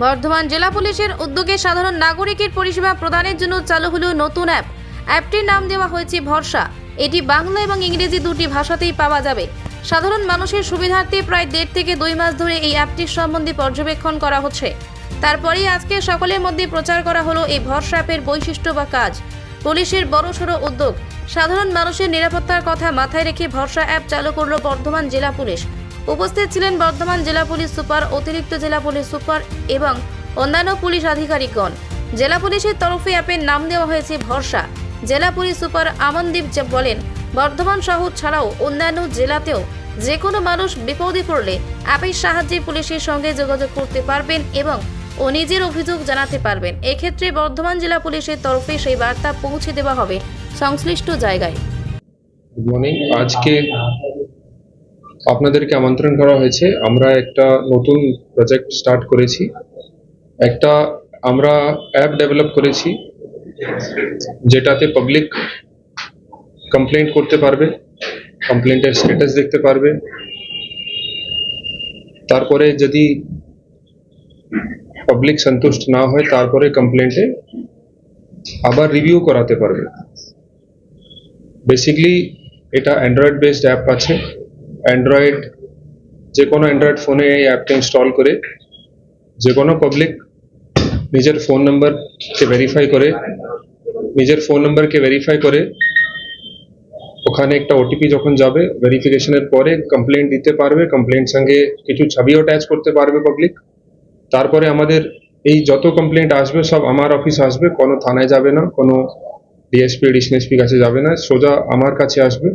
বর্ধমান জেলা পুলিশের উদ্যোগে সাধারণ নাগরিকের পরিষেবা প্রদানের জন্য চালু হলো নতুন অ্যাপ। অ্যাপটির নাম দেওয়া হয়েছে ভরসা। এটি বাংলা এবং ইংরেজি দুটি ভাষাতেই পাওয়া যাবে। সাধারণ মানুষের সুবিধার্থে প্রায় দেড় থেকে দুই মাস ধরে এই অ্যাপটির সম্বন্ধে পর্যবেক্ষণ করা হচ্ছে। তারপরেই আজকে সকলের মধ্যে প্রচার করা হলো এই ভরসা অ্যাপের বৈশিষ্ট্য বা কাজ। পুলিশের বড়সড় উদ্যোগ। সাধারণ মানুষের নিরাপত্তার কথা মাথায় রেখে ভরসা অ্যাপ চালু করল বর্ধমান জেলা পুলিশ। উপস্থিত ছিলেন বর্ধমান জেলা পুলিশ সুপার, অতিরিক্ত জেলা পুলিশ সুপার এবং অন্যান্য পুলিশ আধিকারিকগণ। জেলা পুলিশের তরফে অ্যাপের নাম দেওয়া হয়েছে ভরসা। জেলা পুলিশ সুপার আমনদীপ বলেন, বর্ধমান শহর ছাড়াও অন্যান্য জেলাতেও যে কোনো মানুষ বিপদে পড়লে অ্যাপের সাহায্যে পুলিশের সঙ্গে যোগাযোগ করতে পারবেন এবং ও নিজের অভিযোগ জানাতে পারবেন। এক্ষেত্রে বর্ধমান জেলা পুলিশের তরফে সেই বার্তা পৌঁছে দেওয়া হবে সংশ্লিষ্ট জায়গায়। আজকে আপনাদেরকে আমন্ত্রণ করা হয়েছে। আমরা একটা নতুন প্রজেক্ট স্টার্ট করেছি। একটা আমরা অ্যাপ ডেভেলপ করেছি, যেটাতে পাবলিক কমপ্লেন্ট করতে পারবে কমপ্লেন্টের স্ট্যাটাস দেখতে পারবে। তারপরে যদি পাবলিক সন্তুষ্ট না হয়, তারপরে কমপ্লেন্টে আবার রিভিউ করাতে পারবে। বেসিকলি এটা অ্যান্ড্রয়েড বেসড অ্যাপ আছে। অ্যান্ড্রয়েড যে কোনো অ্যান্ড্রয়েড ফোনে এই অ্যাপটা ইনস্টল করে, যে কোনো পাবলিক নিজের ফোন নাম্বারকে ভেরিফাই করে, নিজের ফোন নাম্বারকে ভেরিফাই করে, ওখানে একটা ওটিপি যখন যাবে ভেরিফিকেশনের পরে কমপ্লেন্ট দিতে পারবে কমপ্লেন্ট সঙ্গে কিছু ছবিও অ্যাটাচ করতে পারবে পাবলিক তারপরে আমাদের এই যত কমপ্লেন্ট আসবে, সব আমার অফিস আসবে, কোনো থানায় যাবে না, কোনো ডিএসপি এডিশন কাছে যাবে না, সোজা আমার কাছে আসবে।